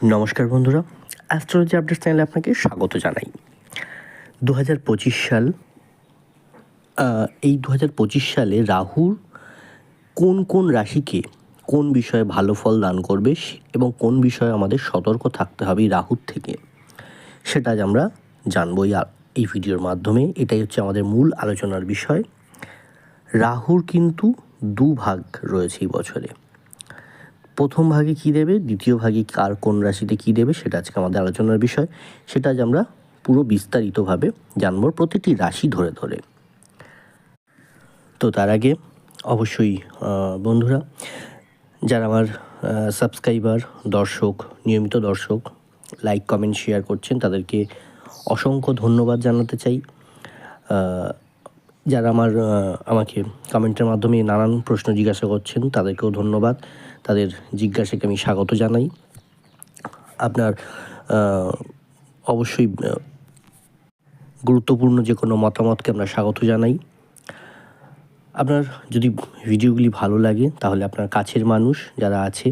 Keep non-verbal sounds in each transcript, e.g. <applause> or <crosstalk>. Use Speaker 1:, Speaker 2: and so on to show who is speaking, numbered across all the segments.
Speaker 1: নমস্কার বন্ধুরা astrology update চ্যানেলে আপনাকে স্বাগত জানাই। দু হাজার পঁচিশ সাল এই দু হাজার পঁচিশ সালে রাহুর কোন কোন রাশিকে কোন বিষয়ে ভালো ফল দান করবে এবং কোন বিষয়ে আমাদের সতর্ক থাকতে হবে রাহুর থেকে, সেটা আজ আমরা জানব এই ভিডিওর মাধ্যমে। এটাই হচ্ছে আমাদের মূল আলোচনার বিষয়। রাহুর কিন্তু দু ভাগ রয়েছে এই বছরে। প্রথম ভাগে কী দেবে, দ্বিতীয় ভাগে কার কোন রাশিতে কী দেবে সেটা আজকে আমাদের আলোচনার বিষয়। সেটা আজ আমরা পুরো বিস্তারিতভাবে জানব প্রতিটি রাশি ধরে ধরে। তো তার আগে অবশ্যই বন্ধুরা, যারা আমার সাবস্ক্রাইবার দর্শক, নিয়মিত দর্শক লাইক কমেন্ট শেয়ার করছেন, তাদেরকে অসংখ্য ধন্যবাদ জানাতে চাই। যারা আমার আমাকে কমেন্টের মাধ্যমে নানান প্রশ্ন জিজ্ঞাসা করছেন, তাদেরকেও ধন্যবাদ। তাদের জিজ্ঞাসাকে আমি স্বাগত জানাই। আপনার অবশ্যই গুরুত্বপূর্ণ যে কোনো মতামতকে আমরা স্বাগত জানাই। আপনার যদি ভিডিওগুলি ভালো লাগে, তাহলে আপনার কাছের মানুষ যারা আছে,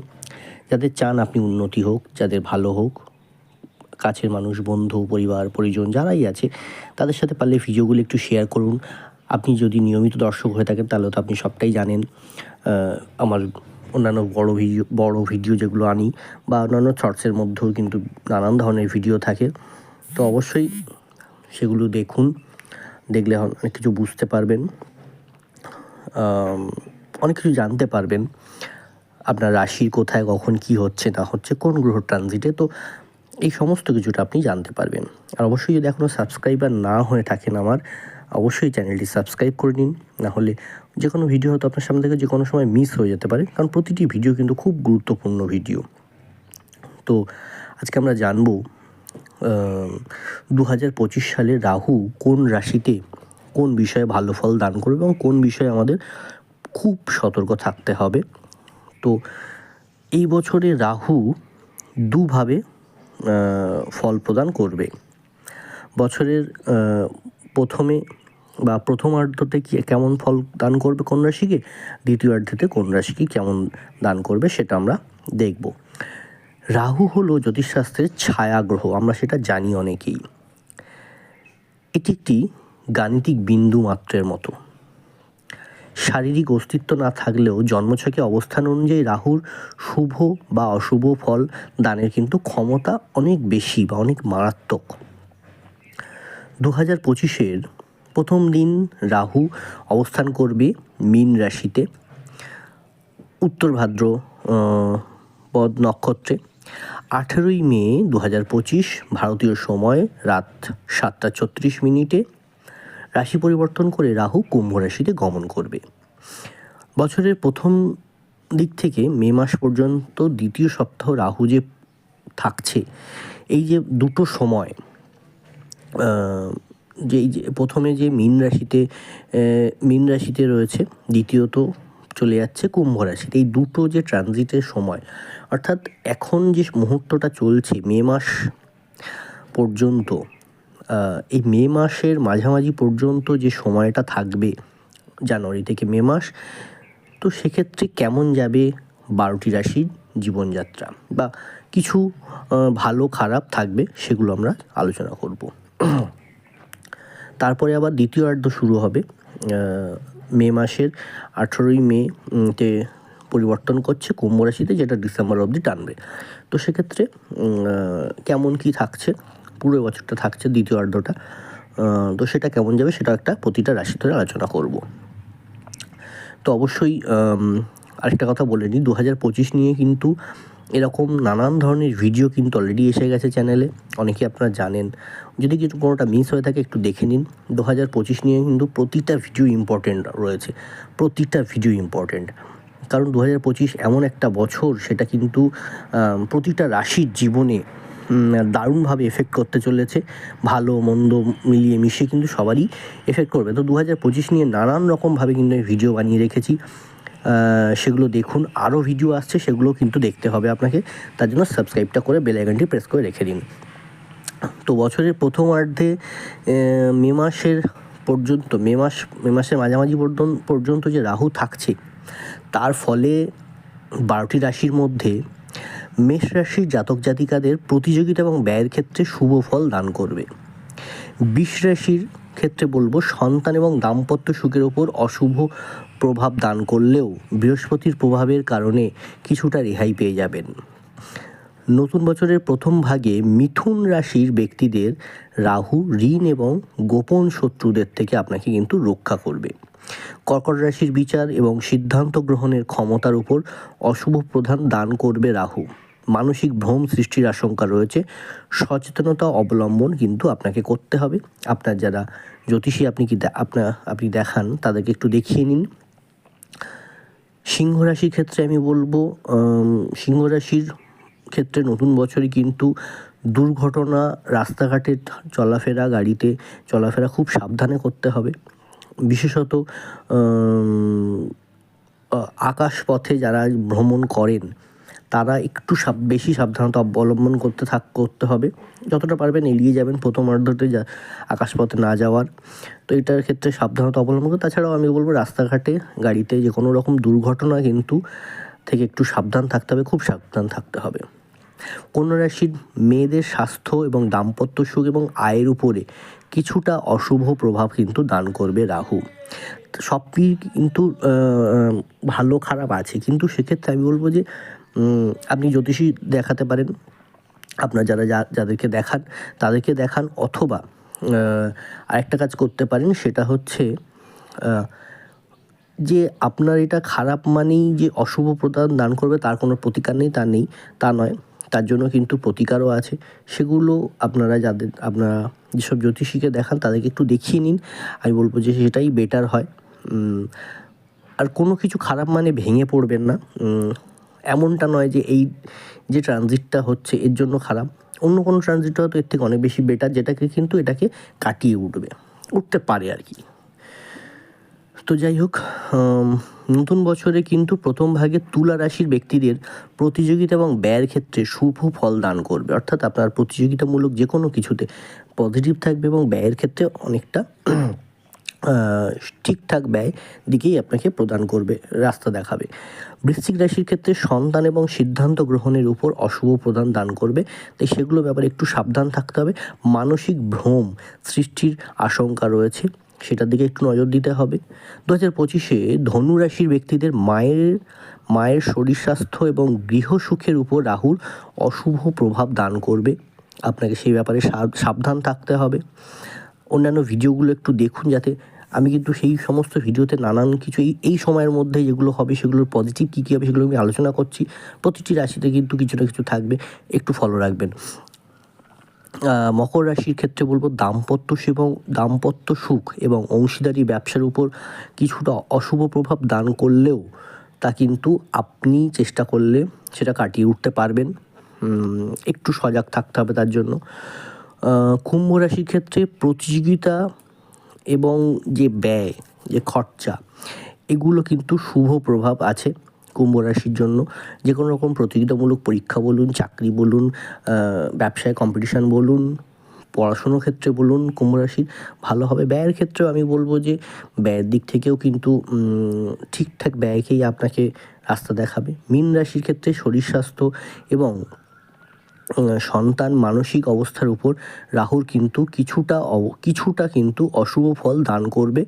Speaker 1: যাদের চান আপনি উন্নতি হোক, যাদের ভালো হোক, কাছের মানুষ, বন্ধু, পরিবার, পরিজন যারাই আছে, তাদের সাথে পারলে ভিডিওগুলো একটু শেয়ার করুন। আপনি যদি নিয়মিত দর্শক হয়ে থাকেন, তাহলে তো আপনি সবটাই জানেন। আমার অন্যান্য বড় ভিডিও বড় ভিডিও যেগুলো আনি বা অন্যান্য শর্টসের মধ্যেও কিন্তু নানান ধরনের ভিডিও থাকে। তো অবশ্যই সেগুলো দেখুন, দেখলে অনেক কিছু বুঝতে পারবেন। অনেক কিছু জানতে পারবেন। আপনার রাশি কোথায়, কখন কি হচ্ছে, না হচ্ছে, কোন গ্রহ ট্রানজিটে তো এই সমস্ত কিছুটা আপনি জানতে পারবেন। আর অবশ্যই যদি এখনও সাবস্ক্রাইবার না হয়ে থাকেন আমার, অবশ্যই চ্যানেলটি সাবস্ক্রাইব করে নিন। না হলে যে কোনো ভিডিও হয়তো আপনার সামনে থেকে যে কোনো সময় মিস হয়ে যেতে পারে, কারণ প্রতিটি ভিডিও কিন্তু খুব গুরুত্বপূর্ণ ভিডিও তো আজকে আমরা জানব দু হাজার পঁচিশ সালে রাহু কোন রাশিতে কোন বিষয়ে ভালো ফল দান করবে এবং কোন বিষয়ে আমাদের খুব সতর্ক থাকতে হবে। তো এই বছরে রাহু দুভাবে ফল প্রদান করবে। বছরের প্রথমে বা প্রথমার্ধতে কি কেমন ফল দান করবে কোন রাশিকে? দ্বিতীয়ার্ধতে কোন রাশিকে কেমন দান করবে সেটা আমরা দেখব। রাহু হলো জ্যোতিষশাস্ত্রের ছায়া গ্রহ, আমরা সেটা জানি অনেকেই। এটি একটি গাণিতিক বিন্দু মাত্রের মতো। শারীরিক অস্তিত্ব না থাকলেও জন্মছকে অবস্থান অনুযায়ী রাহুর শুভ বা অশুভ ফল দানের কিন্তু ক্ষমতা অনেক বেশি বা অনেক মারাত্মক। দু হাজার পঁচিশের প্রথম দিন রাহু অবস্থান করবে মীন রাশিতে। উত্তর ভাদ্র পদ নক্ষত্রে। আঠেরোই মে দু হাজার পঁচিশ ভারতীয় সময় রাত সাতটা ছত্রিশ মিনিটে রাশি পরিবর্তন করে রাহু কুম্ভ রাশিতে গমন করবে। বছরের প্রথম দিক থেকে মে মাস পর্যন্ত দ্বিতীয় সপ্তাহ রাহু যে থাকছে, এই যে দুটো সময় যে এই যে প্রথমে যে মীন রাশিতে মীন রাশিতে রয়েছে, দ্বিতীয়ত চলে যাচ্ছে কুম্ভ রাশিতে। এই দুটো যে ট্রানজিটের সময়, অর্থাৎ এখন যে মুহূর্তটা চলছে মে মাস পর্যন্ত এই মে মাসের মাঝামাঝি পর্যন্ত যে সময়টা থাকবে, জানুয়ারি থেকে মে মাস, তো সেক্ষেত্রে কেমন যাবে বারোটি রাশির জীবনযাত্রা? বা কিছু ভালো খারাপ থাকবে সেগুলো আমরা আলোচনা করব। তারপরে আবার দ্বিতীয় দ্বিতীয়ার্ধ শুরু হবে মে মাসের আঠেরোই মে তে পরিবর্তন করছে কুম্ভ রাশিতে, যেটা ডিসেম্বর অবধি টানবে। তো সেক্ষেত্রে কেমন কি থাকছে? পুরো বছরটা থাকছে দ্বিতীয়ার্ধটা আহ, তো সেটা কেমন যাবে সেটা একটা প্রতিটা রাশি ধরে আলোচনা করব। তো অবশ্যই আরেকটা কথা বলে নিই দু হাজার পঁচিশ নিয়ে কিন্তু এরকম নানান ধরনের ভিডিও কিন্তু অলরেডি এসে গেছে চ্যানেলে অনেকে আপনারা জানেন। যদি কিছু কোনোটা মিস হয়ে থাকে একটু দেখে নিন। দু হাজার পঁচিশ নিয়ে কিন্তু প্রতিটা ভিডিও ইম্পর্টেন্ট রয়েছে। প্রতিটা ভিডিও ইম্পর্টেন্ট কারণ দু হাজার পঁচিশ এমন একটা বছর সেটা কিন্তু প্রতিটা রাশির জীবনে দারুণভাবে এফেক্ট করতে চলেছে। ভালো, মন্দ, মিলিয়ে মিশিয়ে কিন্তু সবারই এফেক্ট করবে। তো দু হাজার পঁচিশ নিয়ে নানান রকমভাবে কিন্তু আমি ভিডিও বানিয়ে রেখেছি। সেগুলো দেখুন, আরও ভিডিও আসছে, সেগুলো কিন্তু দেখতে হবে আপনাকে। তার জন্য সাবস্ক্রাইবটা করে বেল আইকনটি প্রেস করে রেখে দিন। তো বছরের প্রথমার্ধে মে মাসের পর্যন্ত, মে মাস, মে মাসের মাঝামাঝি পর্যন্ত যে রাহু থাকছে, তার ফলে বারোটি রাশির মধ্যে মেষ রাশির জাতক জাতিকাদের প্রতিযোগিতা এবং ব্যয়ের ক্ষেত্রে শুভ ফল দান করবে। বিষ রাশির ক্ষেত্রে বলব, সন্তান এবং দাম্পত্য সুখের ওপর অশুভ প্রভাব দান করলেও বৃহস্পতির প্রভাবের কারণে কিছুটা রেহাই পেয়ে যাবেন। নতুন বছরের প্রথম ভাগে মিথুন রাশির ব্যক্তিদের রাহু, ঋণ এবং গোপন শত্রুদের থেকে আপনাকে কিন্তু রক্ষা করবে। কর্কট রাশির বিচার এবং সিদ্ধান্ত গ্রহণের ক্ষমতার উপর অশুভ প্রধান দান করবে রাহু। মানসিক ভ্রম সৃষ্টির আশঙ্কা রয়েছে। সচেতনতা অবলম্বন কিন্তু আপনাকে করতে হবে। আপনার যারা জ্যোতিষী, আপনি কি আপনার আপনি দেখান, তাদেরকে একটু দেখিয়ে নিন। সিংহ রাশির ক্ষেত্রে আমি বলব সিংহ রাশির ক্ষেত্রে নতুন বছরই কিন্তু দুর্ঘটনা, রাস্তাঘাটে চলাফেরা, গাড়িতে চলাফেরা খুব সাবধানে করতে হবে। বিশেষত আকাশপথে যারা ভ্রমণ করেন তারা একটু সাব, বেশি সাবধানতা অবলম্বন করতে থাক, করতে হবে। যতটা পারবেন এড়িয়ে যাবেন প্রথমার্ধতে যা, আকাশপথে না যাওয়ার। তো এটার ক্ষেত্রে সাবধানতা অবলম্বন করতে, তাছাড়াও আমি বলব রাস্তাঘাটে, গাড়িতে যে কোনো রকম দুর্ঘটনা কিন্তু থেকে একটু সাবধান থাকতে হবে, খুব সাবধান থাকতে হবে। কন্যা রাশির মেয়েদের স্বাস্থ্য এবং দাম্পত্য সুখ এবং আয়ের উপরে কিছুটা অশুভ প্রভাব কিন্তু দান করবে রাহু। সবই কিন্তু ভালো খারাপ আছে। কিন্তু সেক্ষেত্রে আমি বলব যে আপনি জ্যোতিষী দেখাতে পারেন। আপনার যারা যাদেরকে দেখান, তাদেরকে দেখান অথবা আরেকটা কাজ করতে পারেন, সেটা হচ্ছে যে আপনার এটা খারাপ মানেই যে অশুভ প্রদান দান করবে, তার কোনো প্রতিকার নেই তা নেই, তা নয়। তার জন্য কিন্তু প্রতিকারও আছে। সেগুলো আপনারা যাদের, আপনারা যেসব জ্যোতিষীকে দেখান, তাদেরকে একটু দেখিয়ে নিন। আমি বলব যে সেটাই বেটার হয়। আর কোনো কিছু খারাপ মানে ভেঙে পড়বেন না। এমনটা নয় যে এই যে ট্রানজিটটা হচ্ছে এর জন্য খারাপ। অন্য কোনো ট্রানজিট হয়তো এর থেকে অনেক বেশি বেটার যেটাকে কিন্তু এটাকে কাটিয়ে উঠবে। উঠতে পারে আর কি। তো যাই হোক নতুন বছরে কিন্তু প্রথম ভাগে তুলা রাশির ব্যক্তিদের প্রতিযোগিতা এবং ব্যয়ের ক্ষেত্রে শুভ ফল দান করবে। অর্থাৎ আপনার প্রতিযোগিতামূলক যে কোনো কিছুতে পজিটিভ থাকবে এবং ব্যয়ের ক্ষেত্রে অনেকটা ঠিকঠাক ব্যয় দিকেই আপনাকে প্রদান করবে, রাস্তা দেখাবে। বৃশ্চিক রাশির ক্ষেত্রে সন্তান এবং সিদ্ধান্ত গ্রহণের উপর অশুভ প্রদান দান করবে। তাই সেগুলো ব্যাপারে একটু সাবধান থাকতে হবে। মানসিক ভ্রম সৃষ্টির আশঙ্কা রয়েছে, সেটার দিকে একটু নজর দিতে হবে। দু হাজার পঁচিশে ধনু রাশির ব্যক্তিদের মায়ের মায়ের শরীর স্বাস্থ্য এবং গৃহ সুখের উপর রাহুর অশুভ প্রভাব দান করবে। আপনাকে সেই ব্যাপারে সাবধান থাকতে হবে। অন্যান্য ভিডিওগুলো একটু দেখুন যাতে আমি কিন্তু সেই সমস্ত ভিডিওতে নানান কিছু এই এই সময়ের মধ্যে যেগুলো হবে সেগুলোর পজিটিভ কী কী হবে সেগুলো আমি আলোচনা করছি। প্রতিটি রাশিতে কিন্তু কিছু না কিছু থাকবে, একটু ফলো রাখবেন। মকর রাশির ক্ষেত্রে বলব দাম্পত্য এবং দাম্পত্য সুখ এবং অংশীদারি ব্যবসার উপর কিছুটা অশুভ প্রভাব দান করলেও তা কিন্তু আপনি চেষ্টা করলে সেটা কাটিয়ে উঠতে পারবেন। একটু সজাগ থাকতে হবে তার জন্য। কুম্ভ রাশির ক্ষেত্রে প্রতিযোগিতা এবং যে ব্যয়, যে খরচা, এগুলো কিন্তু শুভ প্রভাব আছে কুম্ভ রাশির জন্য। যে কোনো রকম প্রতিযোগিতামূলক পরীক্ষা বলুন, চাকরি বলুন ব্যবসায় কম্পিটিশান বলুন, পড়াশুনোর ক্ষেত্রে বলুন, কুম্ভ রাশির ভালো হবে ব্যয়ের ক্ষেত্রেও আমি বলব যে ব্যয়ের দিক থেকেও কিন্তু ঠিকঠাক ব্যয়কেই আপনাকে রাস্তা দেখাবে। মীন রাশির ক্ষেত্রে শরীর স্বাস্থ্য এবং সন্তান মানসিক অবস্থার উপর রাহুর কিন্তু কিছুটা কিছুটা কিন্তু অশুভ ফল দান করবে।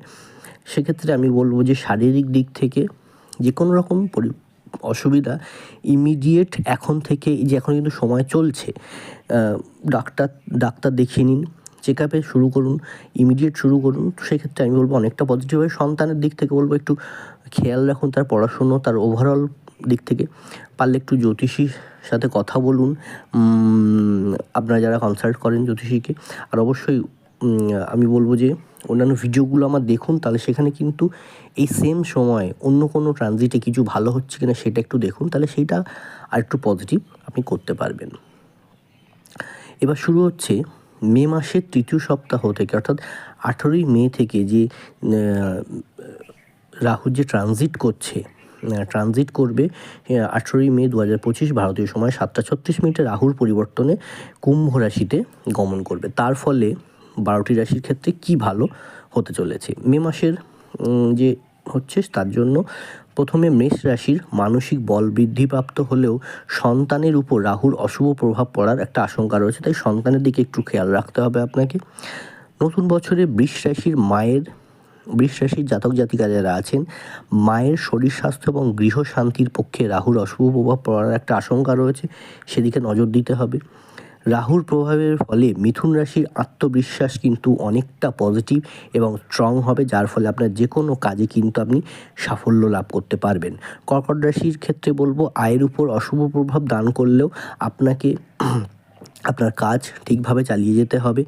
Speaker 1: সেক্ষেত্রে আমি বলব যে শারীরিক দিক থেকে যে কোনো রকম পরি, অসুবিধা ইমিডিয়েট এখন থেকে, যে এখন কিন্তু সময় চলছে ডাক্তার ডাক্তার দেখিয়ে নিন চেক আপে শুরু করুন ইমিডিয়েট শুরু করুন। সেক্ষেত্রে আমি বলব অনেকটা পজিটিভ হবে সন্তানের দিক থেকে বলব একটু খেয়াল রাখুন তার পড়াশুনো, তার ওভারঅল দিক থেকে। পারলে একটু জ্যোতিষীর সাথে কথা বলুন। আপনারা যারা কনসাল্ট করেন জ্যোতিষীকে আর অবশ্যই আমি বলব যে অন্যান্য ভিডিওগুলো আমার দেখুন তাহলে সেখানে কিন্তু এই সেম সময় অন্য কোনো ট্রানজিটে কিছু ভালো হচ্ছে কিনা সেটা একটু দেখুন তাহলে সেইটা আর একটু পজিটিভ আপনি করতে পারবেন। এবার শুরু হচ্ছে মে মাসের তৃতীয় সপ্তাহ থেকে অর্থাৎ আঠেরোই মে থেকে যে আহ, রাহু যে ট্রানজিট করছে ট্রানজিট করবে আঠেরোই মে দু হাজার পঁচিশ ভারতীয় সময় সাতটা ছত্রিশ মিনিটে রাহুর পরিবর্তনে কুম্ভ রাশিতে গমন করবে। তার ফলে বারোটি রাশির ক্ষেত্রে কি ভালো হতে চলেছে? মে মাসের যে হচ্ছে তার জন্য প্রথমে মেষ রাশির মানসিক বল বৃদ্ধিপ্রাপ্ত হলেও সন্তানের উপর রাহুর অশুভ প্রভাব পড়ার একটা আশঙ্কা রয়েছে। তাই সন্তানের দিকে একটু খেয়াল রাখতে হবে আপনাকে। নতুন বছরে বৃষ রাশির মায়ের বৃষ জাতক জাতিকা যারা আছেন। মায়ের শরীর স্বাস্থ্য এবং গৃহ শান্তির পক্ষে রাহুর অশুভ প্রভাব পড়ার একটা আশঙ্কা রয়েছে, সেদিকে নজর দিতে হবে। রাহুর প্রভাবের ফলে মিথুন রাশির আত্মবিশ্বাস কিন্তু অনেকটা পজিটিভ এবং স্ট্রং হবে, যার ফলে আপনার যে কোনো কাজে কিন্তু আপনি সাফল্য লাভ করতে পারবেন। কর্কট রাশির ক্ষেত্রে বলব, আয়ের উপর অশুভ প্রভাব দান করলেও আপনাকে <clears throat> আপনার কাজ ঠিকভাবে চালিয়ে যেতে হবে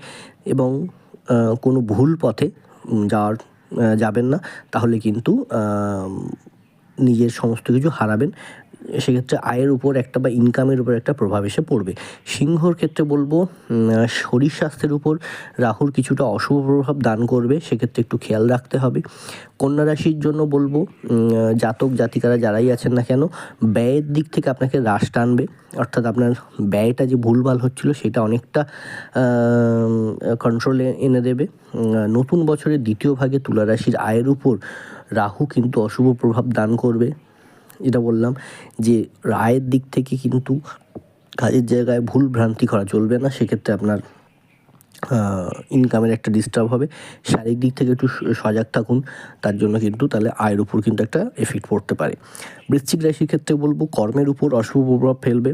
Speaker 1: এবং কোনো ভুল পথে যাওয়ার যাবেন না। তাহলে কিন্তু নিজের সমস্ত কিছু হারাবেন। সেক্ষেত্রে আয়ের উপর একটা বা ইনকামের উপর একটা প্রভাব এসে পড়বে। সিংহর ক্ষেত্রে বলব শরীর স্বাস্থ্যের উপর রাহুর কিছুটা অশুভ প্রভাব দান করবে, সেক্ষেত্রে একটু খেয়াল রাখতে হবে। কন্যা রাশির জন্য বলব জাতক জাতিকারা যারাই আছেন না কেন, ব্যয়ের দিক থেকে আপনাকে হ্রাস টানবে। অর্থাৎ আপনার ব্যয়টা যে ভুলভাল হচ্ছিল সেটা অনেকটা কন্ট্রোলে এনে দেবে। নতুন বছরের দ্বিতীয় ভাগে তুলা রাশির আয়ের উপর রাহু কিন্তু অশুভ প্রভাব দান করবে। যেটা বললাম যে আয়ের দিক থেকে কিন্তু কাজের জায়গায় ভুল ভ্রান্তি করা চলবে না। সেক্ষেত্রে আপনার ইনকামের একটা ডিস্টার্ব হবে। শারীরিক দিক থেকে একটু সজাগ থাকুন। তার জন্য কিন্তু তাহলে আয়ের উপর কিন্তু একটা এফেক্ট পড়তে পারে। বৃশ্চিক রাশির ক্ষেত্রে বলব, কর্মের উপর অশুভ প্রভাব ফেলবে।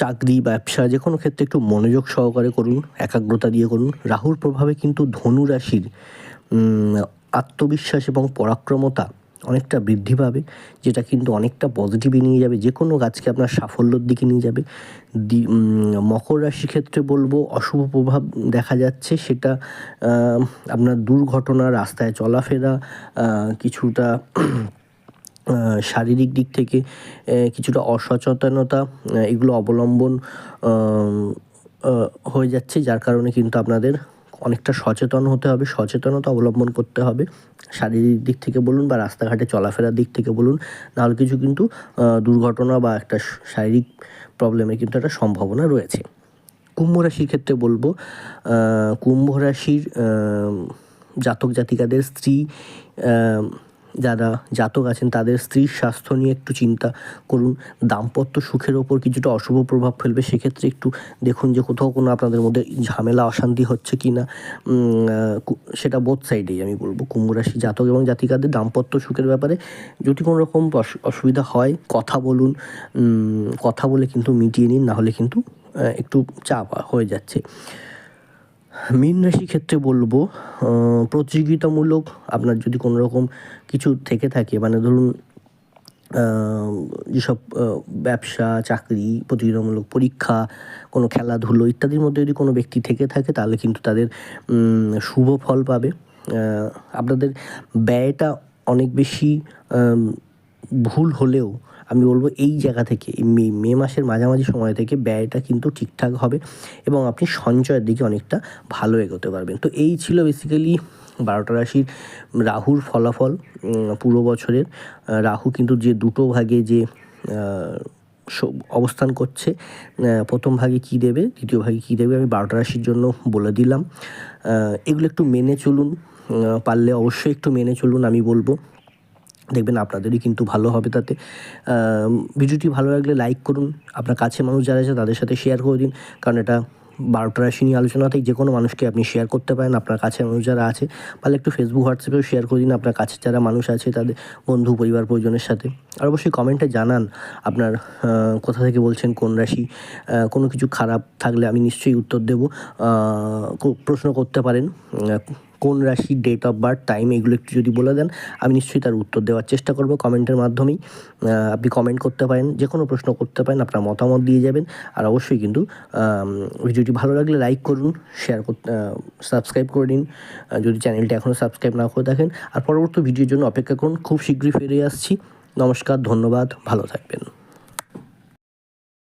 Speaker 1: চাকরি, ব্যবসা যে কোনো ক্ষেত্রে একটু মনোযোগ সহকারে করুন, একাগ্রতা দিয়ে করুন। রাহুর প্রভাবে কিন্তু ধনু রাশির আত্মবিশ্বাস এবং পরাক্রমতা অনেকটা বৃদ্ধি পাবে, যেটা কিন্তু অনেকটা পজিটিভে নিয়ে যাবে। যে কোনো গাছকে আপনার সাফল্যর দিকে নিয়ে যাবে। দি মকর রাশির ক্ষেত্রে বলব, অশুভ প্রভাব দেখা যাচ্ছে। সেটা আপনার দুর্ঘটনা, রাস্তায় চলাফেরা কিছুটা শারীরিক দিক থেকে কিছুটা অসচেতনতা, এগুলো অবলম্বন হয়ে যাচ্ছে, যার কারণে কিন্তু আপনাদের অনেকটা সচেতন হতে হবে, সচেতনতা অবলম্বন করতে হবে। শারীরিক দিক থেকে বলুন বা রাস্তাঘাটে চলাফেরার দিক থেকে বলুন, নাহলে কিছু কিন্তু দুর্ঘটনা বা একটা শারীরিক প্রবলেমের কিন্তু একটা সম্ভাবনা রয়েছে। কুম্ভ রাশির ক্ষেত্রে বলব কুম্ভ রাশির জাতক জাতিকাদের স্ত্রী যারা জাতক আছেন, তাদের স্ত্রীর স্বাস্থ্য নিয়ে একটু চিন্তা করুন। দাম্পত্য সুখের ওপর কিছুটা অশুভ প্রভাব ফেলবে। সেক্ষেত্রে একটু দেখুন যে কোথাও কোনো আপনাদের মধ্যে ঝামেলা, অশান্তি হচ্ছে কি না সেটা বোথ সাইডেই আমি বলব। কুম্ভ রাশি জাতক এবং জাতিকাদের দাম্পত্য সুখের ব্যাপারে যদি কোনো রকম অসুবিধা হয়, কথা বলুন। কথা বলে কিন্তু মিটিয়ে নিন, নাহলে কিন্তু একটু চাপ হয়ে যাচ্ছে। মীন রাশি ক্ষেত্রে বলব প্রতিযোগিতামূলক আপনার যদি কোনো রকম কিছু থেকে থাকে মানে ধরুন যেসব ব্যবসা, চাকরি, প্রতিযোগিতামূলক পরীক্ষা, কোনো খেলাধুলো ইত্যাদির মধ্যে যদি কোনো ব্যক্তি থেকে থাকে, তাহলে কিন্তু তাদের শুভ ফল পাবে। আপনাদের ব্যয়টা অনেক বেশি ভুল হলেও আমি বলব এই জায়গা থেকে মে মাসের মাঝামাঝি সময় থেকে ব্যয়টা কিন্তু ঠিকঠাক হবে এবং আপনি সঞ্চয়ের দিকে অনেকটা ভালো এগোতে পারবেন। তো এই ছিল বেসিক্যালি বারোটা রাশির রাহুর ফলাফল পুরো বছরের। রাহু কিন্তু যে দুটো ভাগে যে অবস্থান করছে প্রথম ভাগে কী দেবে, দ্বিতীয় ভাগে কী দেবে আমি বারোটা রাশির জন্য বলে দিলাম। এগুলো একটু মেনে চলুন পারলে অবশ্যই একটু মেনে চলুন আমি বলব। দেখবেন আপনাদেরই কিন্তু ভালো হবে তাতে। ভিডিওটি ভালো লাগলে লাইক করুন। আপনার কাছে মানুষ যারা আছে তাদের সাথে শেয়ার করে দিন। কারণ এটা বারোটা রাশি নিয়ে আলোচনাতেই যে কোনো মানুষকে আপনি শেয়ার করতে পারেন। আপনার কাছে মানুষ যারা আছে, তাহলে একটু ফেসবুক হোয়াটসঅ্যাপেও শেয়ার করে দিন। আপনার কাছে যারা মানুষ আছে, তাদের বন্ধু, পরিবার, পরিজনের সাথে। আর অবশ্যই কমেন্টে জানান আপনার কোথা থেকে বলছেন কোন রাশি। কোনো কিছু খারাপ থাকলে আমি নিশ্চয়ই উত্তর দেবো। প্রশ্ন করতে পারেন। কোন রাশি ডেট অফ বার্থ টাইম এগুলো একটু যদি বলে দেন, আমি নিশ্চয়ই তার উত্তর দেওয়ার চেষ্টা করব কমেন্টের মাধ্যমেই। আপনি কমেন্ট করতে পারেন যে কোনো প্রশ্ন করতে পারেন, আপনার মতামত দিয়ে যাবেন। আর অবশ্যই কিন্তু ভিডিওটি ভালো লাগলে লাইক করুন শেয়ার করতে সাবস্ক্রাইব করে নিন যদি চ্যানেলটি এখনও সাবস্ক্রাইব না করে দেখেন আর পরবর্তী ভিডিওর জন্য অপেক্ষা করুন। খুব শীঘ্রই ফিরে আসছি। নমস্কার, ধন্যবাদ, ভালো থাকবেন।